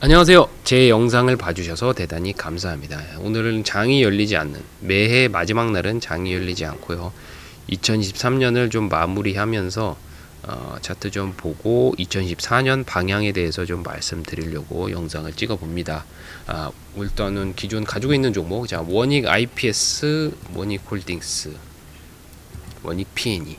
안녕하세요. 제 영상을 봐주셔서 대단히 감사합니다. 오늘은 장이 열리지 않는 매해 마지막 날은 장이 열리지 않고요. 2023년을 좀 마무리하면서 어, 차트 좀 보고 2024년 방향에 대해서 좀 말씀드리려고 영상을 찍어 봅니다. 아, 일단은 기존 가지고 있는 종목, 자 원익 IPS, 원익 홀딩스, 원익 PNE.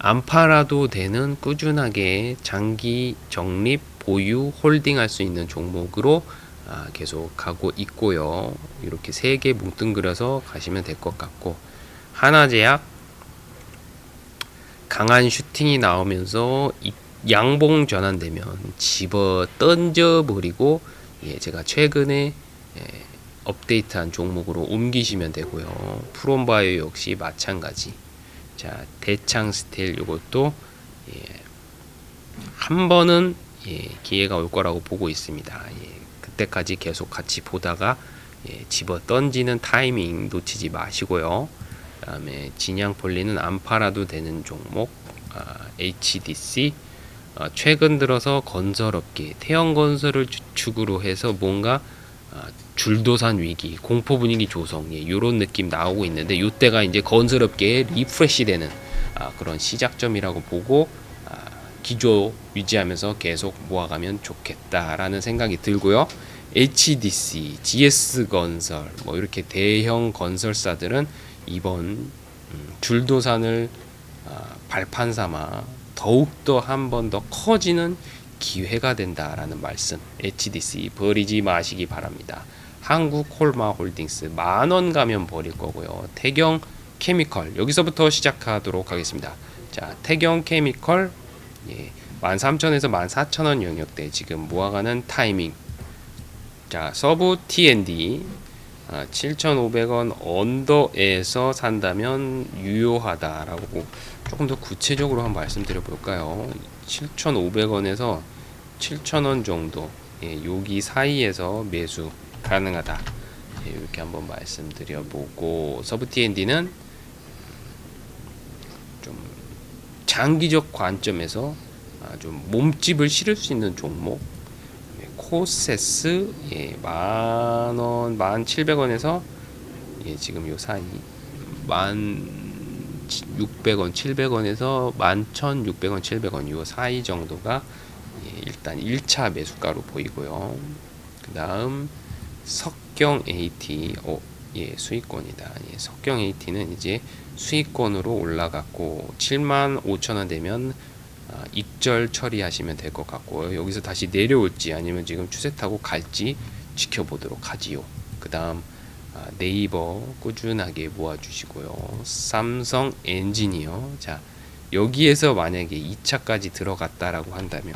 안 팔아도 되는 꾸준하게 장기 적립 보유 홀딩할 수 있는 종목으로 아, 계속 가고 있고요. 이렇게 세 개 뭉뚱그려서 가시면 될 것 같고 하나제약 강한 슈팅이 나오면서 이- 양봉 전환되면 집어 던져 버리고 예, 제가 최근에 예, 업데이트한 종목으로 옮기시면 되고요. 프롬바이오 역시 마찬가지. 자 대창 스틸 이것도 예, 한 번은 예, 기회가 올 거라고 보고 있습니다. 예, 그때까지 계속 같이 보다가 예, 집어 던지는 타이밍 놓치지 마시고요. 그다음에 진양 폴리는 안 팔아도 되는 종목 아, HDC 어, 최근 들어서 건설업계 태형건설을 주축으로 해서 뭔가 아, 줄도산 위기, 공포 분위기 조성, 예, 이런 느낌 나오고 있는데 이때가 이제 건설업계의 리프레시 되는 아, 그런 시작점이라고 보고 아, 기조 유지하면서 계속 모아가면 좋겠다라는 생각이 들고요. HDC, GS건설 뭐 이렇게 대형 건설사들은 이번 음, 줄도산을 아, 발판 삼아 더욱더 한 번 더 커지는 기회가 된다라는 말씀 HDC 버리지 마시기 바랍니다. 한국 콜마 홀딩스 만원 가면 버릴 거고요. 태경 케미컬 여기서부터 시작하도록 하겠습니다. 자, 태경 케미컬 예, 13,000에서 14,000원 영역대 지금 모아가는 타이밍. 자, 서브 T&D 아, 7,500원 언더에서 산다면 유효하다라고 조금 더 구체적으로 한번 말씀드려 볼까요? 7,500원에서 7,000원 정도 예, 여기 사이에서 매수 가능하다. 예, 이렇게 한번 말씀드려 보고 서브 T&D는 좀 장기적 관점에서 아, 좀 몸집을 실을 수 있는 종목 예, 코세스 예, 만원 만 칠백 원에서 예, 지금 요 사이 만 600원, 700원에서 11,600원, 700원 요 사이 정도가 예, 일단 1차 매수가로 보이고요. 그 다음 석경 AT 어, 예, 수익권이다. 예, 석경 AT는 이제 수익권으로 올라갔고 7만 5천 원 되면 아, 입절 처리하시면 될 것 같고요. 여기서 다시 내려올지 아니면 지금 추세 타고 갈지 지켜보도록 하지요. 그 다음 아, 네이버 꾸준하게 모아주시고요. 삼성 엔지니어 자 여기에서 만약에 2차까지 들어갔다라고 한다면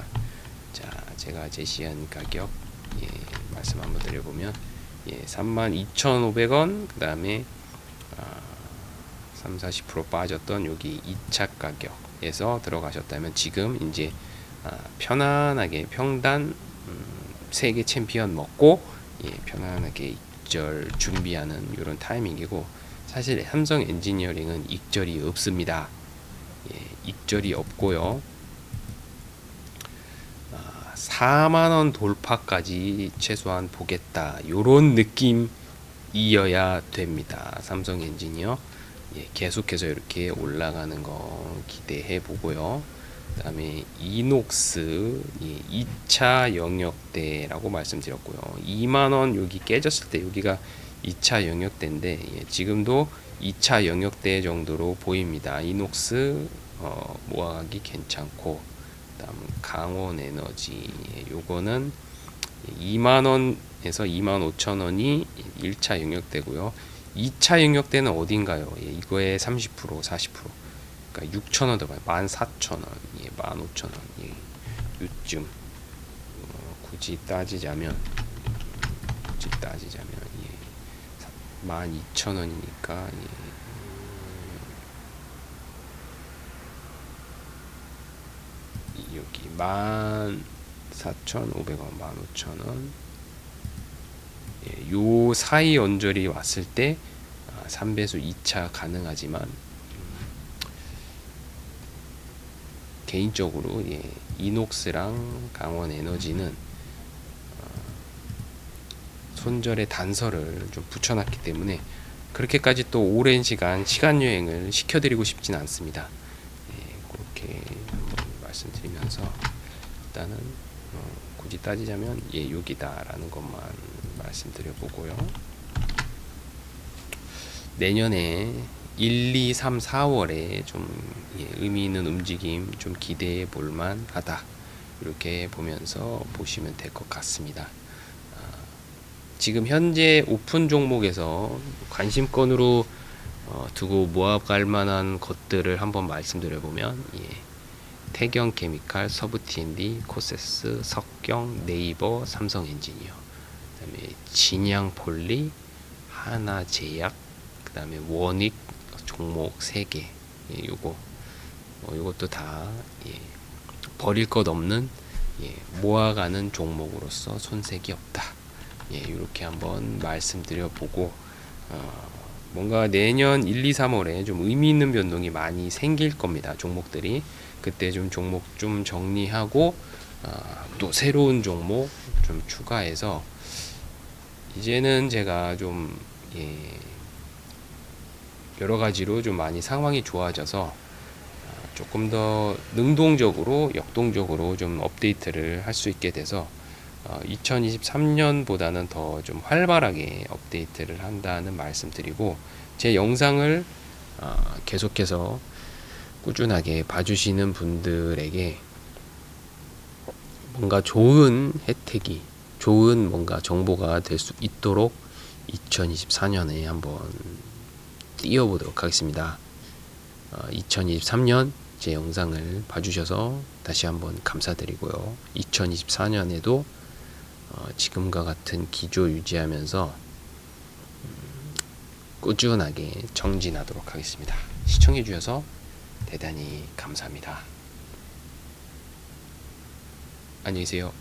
자 제가 제시한 가격 예, 말씀 한번 드려보면 예, 32,500원 그 다음에 아, 3, 40% 빠졌던 여기 2차 가격에서 들어가셨다면 지금 이제 아, 편안하게 평단 음, 세계 챔피언 먹고 예, 편안하게 익절 준비하는 이런 타이밍이고 사실 삼성 엔지니어링은 익절이 없습니다. 예, 익절이 없고요. 아, 4만 원 돌파까지 최소한 보겠다. 요런 느낌이어야 됩니다. 삼성 엔지니어 예, 계속해서 이렇게 올라가는 거 기대해 보고요. 그 다음에 이녹스 예, 2차 영역대라고 말씀드렸고요. 2만 원 여기 깨졌을 때 여기가 2차 영역대인데 예, 지금도 2차 영역대 정도로 보입니다. 이녹스 어, 모아가기 괜찮고 그 다음 강원 에너지 예, 요거는 2만 원에서 2만 5천 원이 1차 영역대고요. 2차 영역대는 어딘가요? 예, 이거의 30% 40% 그러니까 6천 원 더가요. 14,000원, 예, 15,000원, 예, 요쯤 어, 굳이 따지자면 굳이 따지자면 예, 12,000원이니까 예, 여기 14,500원, 15,000원 예, 요 사이 언저리 왔을 때 아, 3배수 2차 가능하지만 개인적으로 예, 이녹스랑 강원 에너지는 손절의 단서를 좀 붙여놨기 때문에 그렇게까지 또 오랜 시간 시간 여행을 시켜드리고 싶진 않습니다. 예, 그렇게 한번 말씀드리면서 일단은 어, 굳이 따지자면 예 여기다라는 것만 말씀드려 보고요. 내년에 1, 2, 3, 4월에 좀 예, 의미 있는 움직임 좀 기대해 볼 만 하다. 이렇게 보면서 보시면 될 것 같습니다. 아, 지금 현재 오픈 종목에서 관심권으로 어, 두고 모아갈 만한 것들을 한번 말씀드려 보면 예, 태경 케미칼, 서부 T&D, 코세스, 석경, 네이버, 삼성 엔지니어, 그다음에 진양 폴리, 하나 제약, 그다음에 원익 종목 3개. 예, 요거 어, 요것도 다 예, 버릴 것 없는 예, 모아가는 종목으로서 손색이 없다. 예, 이렇게 한번 말씀드려 보고 어, 뭔가 내년 1, 2, 3월에 좀 의미 있는 변동이 많이 생길 겁니다. 종목들이 그때 좀 종목 좀 정리하고 어, 또 새로운 종목 좀 추가해서 이제는 제가 좀 예, 여러 가지로 좀 많이 상황이 좋아져서 어, 조금 더 능동적으로 역동적으로 좀 업데이트를 할 수 있게 돼서 2023년보다는 더 좀 활발하게 업데이트를 한다는 말씀드리고 제 영상을 어, 계속해서 꾸준하게 봐주시는 분들에게 뭔가 좋은 혜택이 좋은 뭔가 정보가 될 수 있도록 2024년에 한번 띄워보도록 하겠습니다. 어, 2023년 제 영상을 봐주셔서 다시 한번 감사드리고요. 2024년에도 어, 지금과 같은 기조 유지하면서 음, 꾸준하게 정진하도록 하겠습니다. 시청해 주셔서 대단히 감사합니다. 안녕히 계세요.